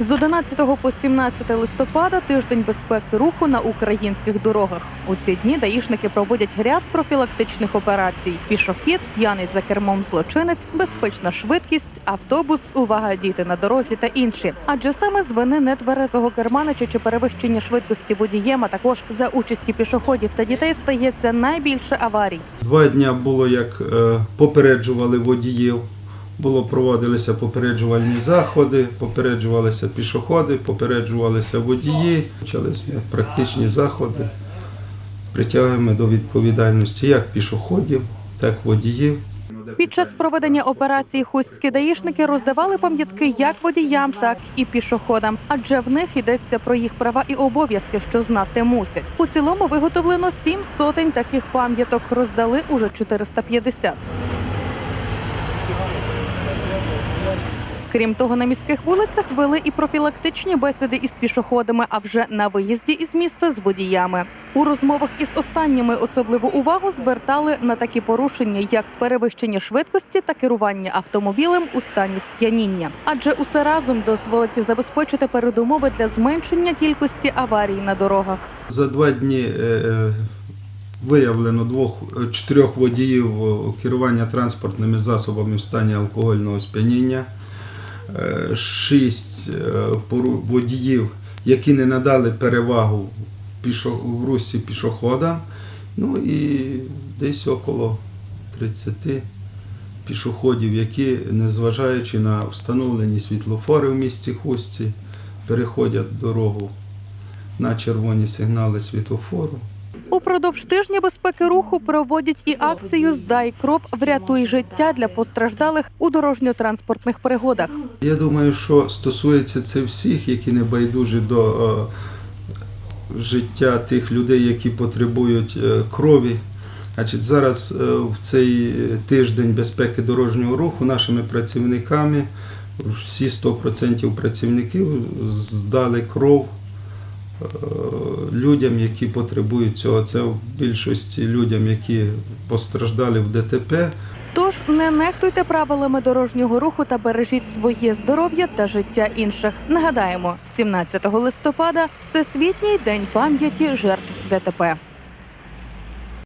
З 11 по 17 листопада тиждень безпеки руху на українських дорогах. У ці дні даїшники проводять ряд профілактичних операцій: пішохід, п'яний за кермом злочинець, безпечна швидкість, автобус, увага діти на дорозі та інші. Адже саме з вини нетверезого керманича чи перевищення швидкості водієм, а також за участі пішоходів та дітей стається найбільше аварій. Два дня було як е, попереджували водіїв, було проводилися попереджувальні заходи, попереджувалися пішоходи, попереджувалися водії. Почалися практичні заходи. Притягуємо до відповідальності як пішоходів, так і водіїв. Під час проведення операції хустські даїшники роздавали пам'ятки як водіям, так і пішоходам, адже в них йдеться про їх права і обов'язки, що знати мусять. У цілому виготовлено сім сотень таких пам'яток. Роздали уже 450. Крім того, на міських вулицях вели і профілактичні бесіди із пішоходами, а вже на виїзді із міста з водіями. У розмовах із останніми особливу увагу звертали на такі порушення, як перевищення швидкості та керування автомобілем у стані сп'яніння. Адже усе разом дозволить забезпечити передумови для зменшення кількості аварій на дорогах. За два дні е, е, виявлено двох е, чотирьох водіїв керування транспортними засобами в стані алкогольного сп'яніння, шість е, водіїв, які не надали перевагу в русі пішоходам, ну і десь около 30 пішоходів, які, незважаючи на встановлені світлофори в місті Хустці, переходять дорогу на червоні сигнали світлофору. Упродовж тижня безпеки руху проводять і акцію Здай кров, врятуй життя для постраждалих у дорожньо-транспортних пригодах. Я думаю, що стосується це всіх, які не байдужі до е, життя тих людей, які потребують е, крові. Зараз е, в цей тиждень безпеки дорожнього руху нашими працівниками всі 100% працівників здали кров людям, які потребують цього. Це в більшості людям, які постраждали в ДТП. Тож не нехтуйте правилами дорожнього руху та бережіть своє здоров'я та життя інших. Нагадаємо, 17 листопада Всесвітній день пам'яті жертв ДТП.